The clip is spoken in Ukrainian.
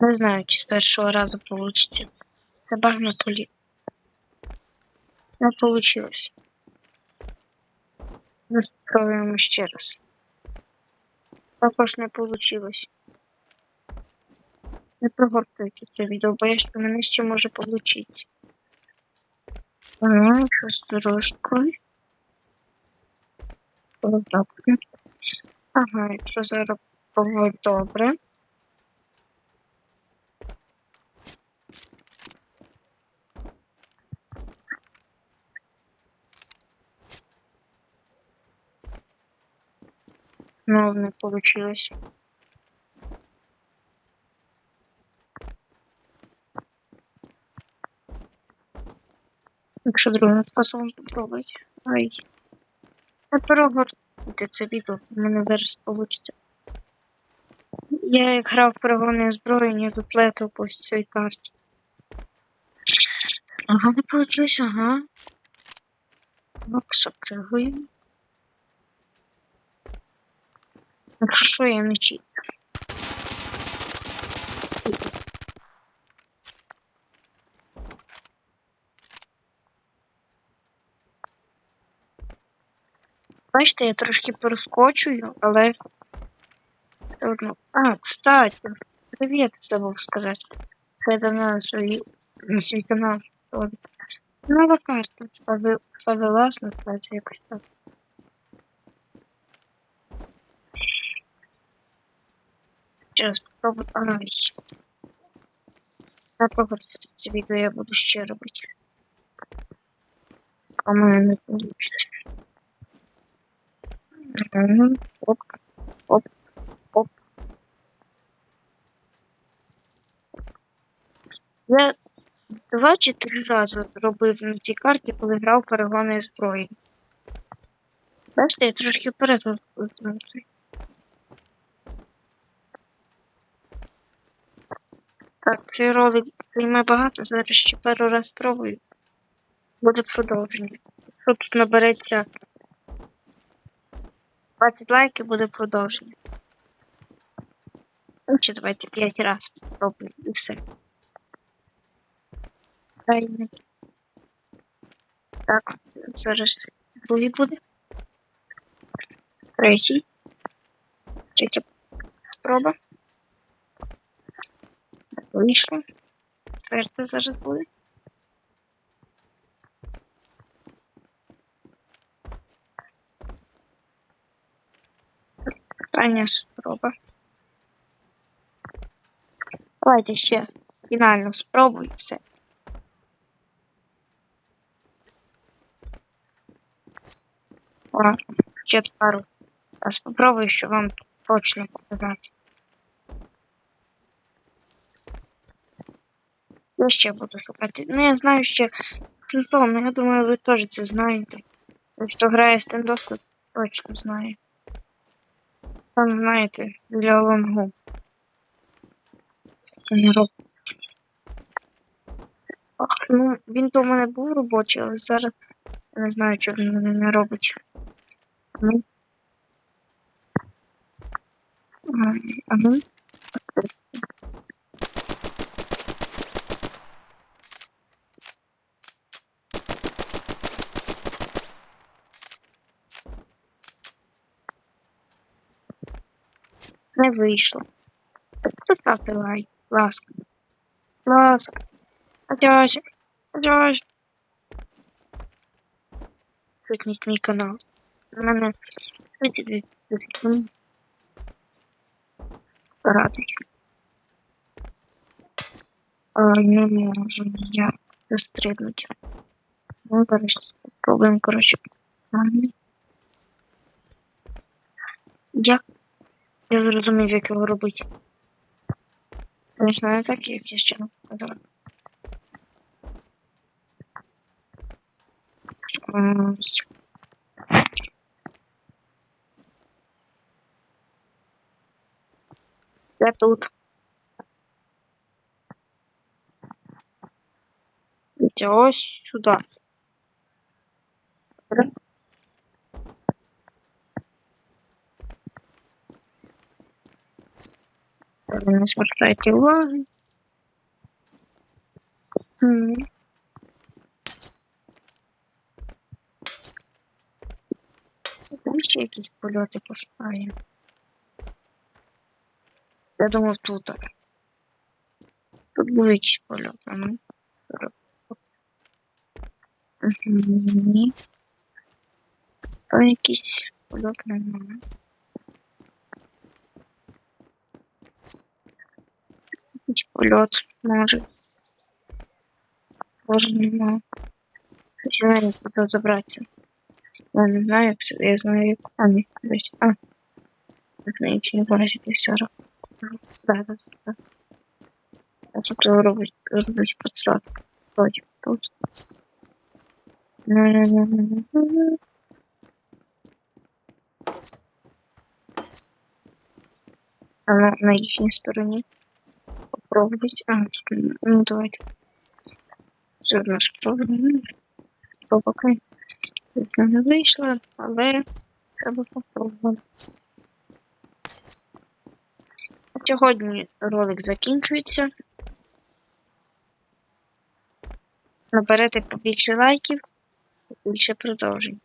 Не знаю, чи з першого разу баг на полі. Не вийшло. Ми спробуємо ще раз. Також не вийшло. Не прогортуйте це відео, бо я що мене ще може вийти. Ну, що з дорожкою? Ага, якщо зараз було добре. Знову не получилось. Якщо другим способом спробувати. Ай. Не перегортуйте це відео, в мене зараз вийде. Я як грав перегони озброєння, заплетав по цій карті. Ага, не получилось, ага. Бокс опригуємо. Якщо я не чит. Бачите, я трошки перескочую, але все одно. А, кстати, привіт, забув сказати. Це давно на свій, на свій канал. От. Нова карта. Фази- Фазелас, кстати, якось так. Сейчас попробую. Ай. Відео я буду ще робити. А мене не вийде. Оп, оп, оп. Я два чи три рази робив на цій карті, коли грав перегони зброї. Бачите, я трошки вперед Так, цей ролик займе багато, зараз ще пару раз спробую. Буде продовження. Якщо тут набереться 20 лайків, буде продовження. Ну, чи давайте 5 разів спробую і все. Правильно. Так, зараз другий буде. Третій. Третя спроба. Вийшло. Четверта зараз буде. Остання спроба. Давайте ще фінальну спробу і все. Ладно, ще пару раз попробую, щоб вам точно показати. Я ще буду шукати. Ну, я знаю ще Христом, ну я думаю, ви теж це знаєте. Хто грає стендов, то точно знає. Там знаєте, для лонгу. Ах, ну, він в мене був робочий, але зараз я не знаю, чого він мене не робить. Ага. Не вийшло. Поставте лайк, ласка. Ласка. Адьося. Адьося. Вимкніть мій канал. У мене витягнуть радить. А, не можу я застрибнути. Ну, зараз спробуємо. Ладно. Як я зрозумів, як його робити. Звісно, не так, як я ще не показала. М, Я тут. Ідіть ось сюди. Добре? Не звертайте уваги. Там ще якісь польоти пошукаю. Я думав тут. Тут був якийсь польот, а ну. Ні. Там якийсь польот немає. Якийсь польот може. Може нема. Щось я не куди забратися. Я не знаю. Я знаю, там десь. А. Не знаю, чи не бачити все одно. Да, да, да. Я тут робить, робить подсадку. Точно, тут. Ну-ну-ну-ну-ну. А на, на їхній стороні. А, ну давайте. Все одно спробуємо. Поки тут не вийшло, але треба попробувати. Сьогодні ролик закінчується. Наберете побільше лайків, більше продовжень.